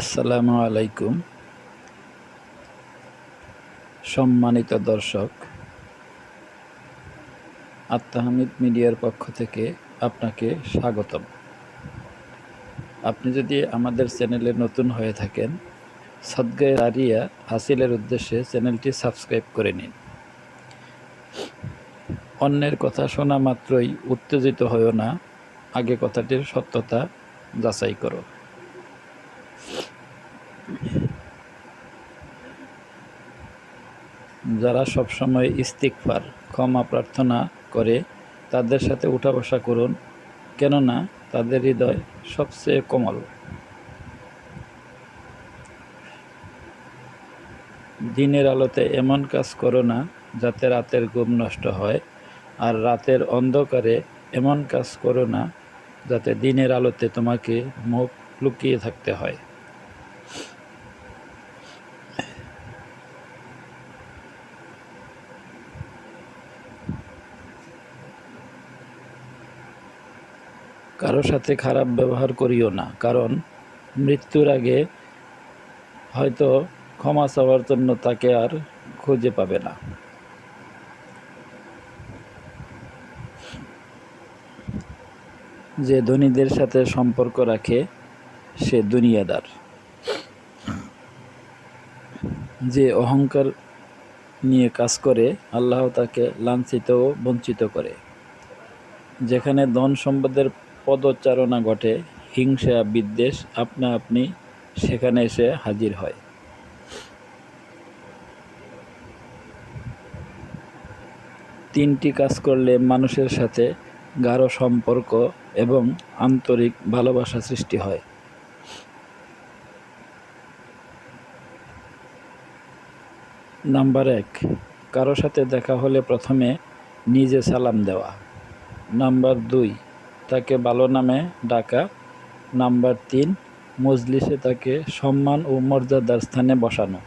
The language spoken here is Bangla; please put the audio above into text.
আসসালামু আলাইকুম। সম্মানিত দর্শক আত্মাহামিদ মিডিয়ার পক্ষ থেকে আপনাকে স্বাগতম। আপনি যদি আমাদের চ্যানেলে নতুন হয়ে থাকেন, সদগায় আরিয়া হাসিলের উদ্দেশ্যে চ্যানেলটি সাবস্ক্রাইব করে নিন। অন্যের কথা শোনা মাত্রই উত্তেজিত হয়েও না, আগে কথাটির সত্যতা যাচাই করো। যারা সবসময় ইস্তিকফার ক্ষমা প্রার্থনা করে, তাদের সাথে উঠা বসা করুন। কেননা তাদের হৃদয় সবচেয়ে কোমল। দিনের আলোতে এমন কাজ করো না যাতে রাতের ঘুম নষ্ট হয়, আর রাতের অন্ধকারে এমন কাজ করো না যাতে দিনের আলোতে তোমাকে মুখ লুকিয়ে থাকতে হয়। কারও সাথে খারাপ ব্যবহার করিও না, কারণ মৃত্যুর আগে হয়তো ক্ষমা চাওয়ার জন্য তাকে আর খুঁজে পাবে না। যে ধনীদের সাথে সম্পর্ক রাখে, সে দুনিয়াদার। যে অহংকার নিয়ে কাজ করে, আল্লাহ তাকে লাঞ্ছিত ও বঞ্চিত করে। যেখানে ধন সম্পদের পদচারণা ঘটে, হিংসা, বিদ্বেষ আপনা আপনি সেখানে এসে হাজির হয়। তিনটি কাজ করলে মানুষের সাথে গাঢ় সম্পর্ক এবং আন্তরিক ভালোবাসা সৃষ্টি হয়। নাম্বার এক, কারও সাথে দেখা হলে প্রথমে নিজে সালাম দেওয়া। নাম্বার দুই তাকে ভালো নামে ডাকা। নাম্বার তিন মজলিসে তাকে সম্মান ও মর্যাদার স্থানে বসানো।